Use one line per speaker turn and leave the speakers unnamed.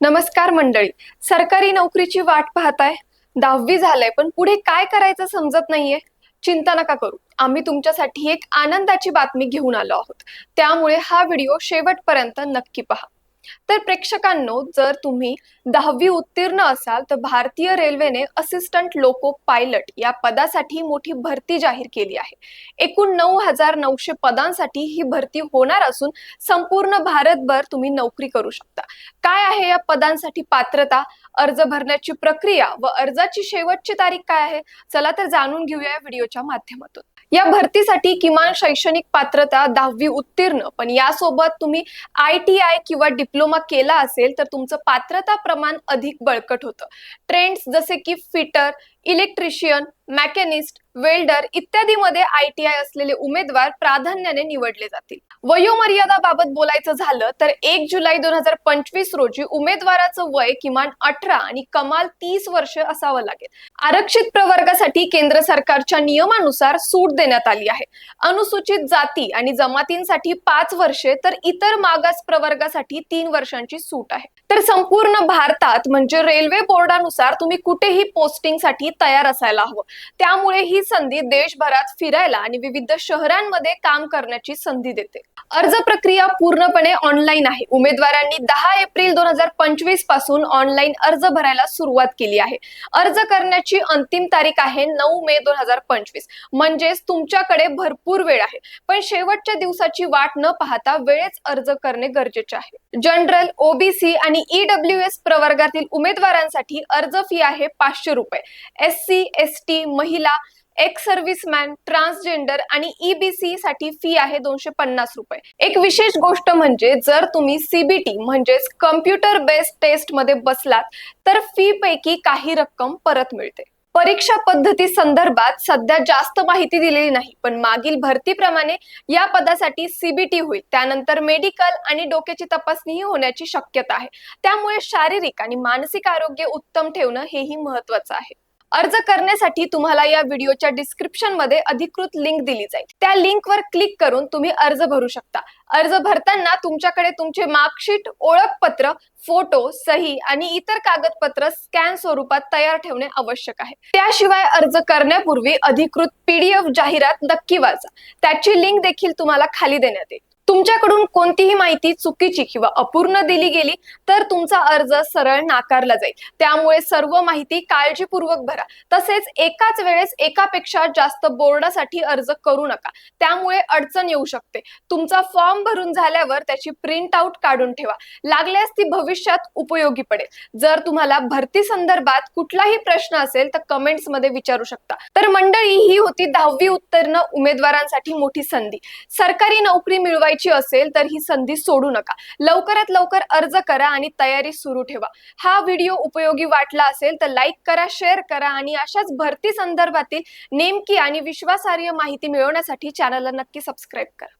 नमस्कार मंडळी. सरकारी नोकरीची वाट पाहताय? दहावी झालंय पण पुढे काय करायचं समजत नाहीये? चिंता नका करू. आम्ही तुमच्यासाठी एक आनंदाची बातमी घेऊन आलो आहोत. त्यामुळे हा व्हिडिओ शेवटपर्यंत नक्की पहा. तर प्रेक्षकांनो जर तुम्ही दहावी उत्तीर्ण असाल तर भारतीय रेल्वेने असिस्टंट लोको पायलट या पदासाठी मोठी भरती जाहीर केली आहे. एकूण नऊ हजार नऊशे पदांसाठी ही भरती होणार असून संपूर्ण भारतभर तुम्ही नोकरी करू शकता. काय आहे या पदांसाठी पात्रता? अर्ज भरण्याची प्रक्रिया व अर्जाची शेवटची तारीख काय आहे? चला तर जाणून घेऊया व्हिडिओच्या माध्यमातून. या भरतीसाठी किमान शैक्षणिक पात्रता दहावी उत्तीर्ण. पण यासोबत तुम्ही आय टी आय किंवा डिप्लोमा केला असेल तर तुमचं पात्रता प्रमाण अधिक बळकट होतं. ट्रेंड्स जसे की फिटर इलेक्ट्रिशियन मॅकॅनिस्ट वेल्डर इत्यादी मध्ये आय टी आय असलेले उमेदवार प्राधान्याने निवडले जातील. वयोमर्यादा बाबत बोलायचं झालं तर एक जुलै दोन हजार पंचवीस रोजी उमेदवाराचं वय किमान अठरा आणि कमाल तीस वर्ष असावं लागेल. आरक्षित प्रवर्गासाठी केंद्र सरकारच्या नियमानुसार सूट देण्यात आली आहे. अनुसूचित जाती आणि जमातींसाठी पाच वर्षे तर इतर मागास प्रवर्गासाठी तीन वर्षांची सूट आहे. तर संपूर्ण भारतात म्हणजे रेल्वे बोर्डानुसार तुम्ही कुठेही पोस्टिंगसाठी तयार असायला हवं. त्यामुळे ही संधी देशभरात फिरायला आणि विविध शहरांमध्ये काम करण्याची संधी देते. अर्ज प्रक्रिया पूर्णपणे ऑनलाईन आहे. उमेदवारांनी दहा एप्रिल दोन हजार पंचवीसपासून ऑनलाईन अर्ज भरायला सुरुवात केली आहे. अर्ज करण्याची अंतिम तारीख आहे नऊ मे दोन हजार पंचवीस. म्हणजेच तुमच्याकडे भरपूर वेळ आहे. पण शेवटच्या दिवसाची वाट न पाहता वेळेच अर्ज करणे गरजेचे आहे. जनरल ओबीसी आणि ईडब्ल्यू एस प्रवर्गातील उमेदवारांसाठी अर्ज फी आहे पाचशे रुपये. एस सी एस टी महिला एक्स सर्व्हिसमॅन ट्रान्सजेंडर आणि ईबीसी साठी फी आहे दोनशे पन्नास रुपये. एक विशेष गोष्ट म्हणजे जर तुम्ही सीबीटी म्हणजेच कम्प्युटर बेस्ड टेस्टमध्ये बसलात तर फी पैकी काही रक्कम परत मिळते. परीक्षा पद्धती संदर्भात सध्या जास्त माहिती दिलेली नाही पण मागील भरतीप्रमाणे या पदासाठी सीबीटी होईल त्यानंतर मेडिकल आणि डोक्याची तपासणीही होण्याची शक्यता आहे. त्यामुळे शारीरिक आणि मानसिक आरोग्य उत्तम ठेवणं हेही महत्वाचं आहे. अर्ज करण्यासाठी तुम्हाला या व्हिडिओच्या डिस्क्रिप्शनमध्ये अधिकृत लिंक दिली जाईल. त्या लिंकवर क्लिक करून तुम्ही अर्ज भरू शकता. अर्ज भरताना तुमच्याकडे तुमचे मार्कशीट ओळखपत्र फोटो सही आणि इतर कागदपत्र स्कॅन स्वरूपात तयार ठेवणे आवश्यक आहे. त्याशिवाय अर्ज करण्यापूर्वी अधिकृत पीडीएफ जाहिरात नक्की वाचा. त्याची लिंक देखील तुम्हाला खाली देण्यात येईल. तुमच्याकडून कोणतीही माहिती चुकीची किंवा अपूर्ण दिली गेली तर तुमचा अर्ज सरळ नाकारला जाईल. त्यामुळे सर्व माहिती काळजीपूर्वक भरा. तसेच एकाच वेळेस एकापेक्षा जास्त बोर्डासाठी अर्ज करू नका. त्यामुळे अडचण येऊ शकते. तुमचा फॉर्म भरून झाल्यावर त्याची प्रिंट आउट काढून ठेवा. लागल्यास ती भविष्यात उपयोगी पडेल. जर तुम्हाला भरती संदर्भात कुठलाही प्रश्न असेल तर कमेंट्समध्ये विचारू शकता. तर मंडळी ही होती दहावी उत्तीर्ण उमेदवारांसाठी मोठी संधी. सरकारी नोकरी मिळवायची असेल तर ही संधी सोडू नका. लवकरात लवकर अर्ज करा आणि तयारी सुरू ठेवा. हा व्हिडिओ उपयोगी वाटला असेल तर लाईक करा शेअर करा आणि अशाच भरती संदर्भातील नेमकी आणि विश्वासार्ह माहिती मिळवण्यासाठी चॅनलला नक्की सबस्क्राईब करा.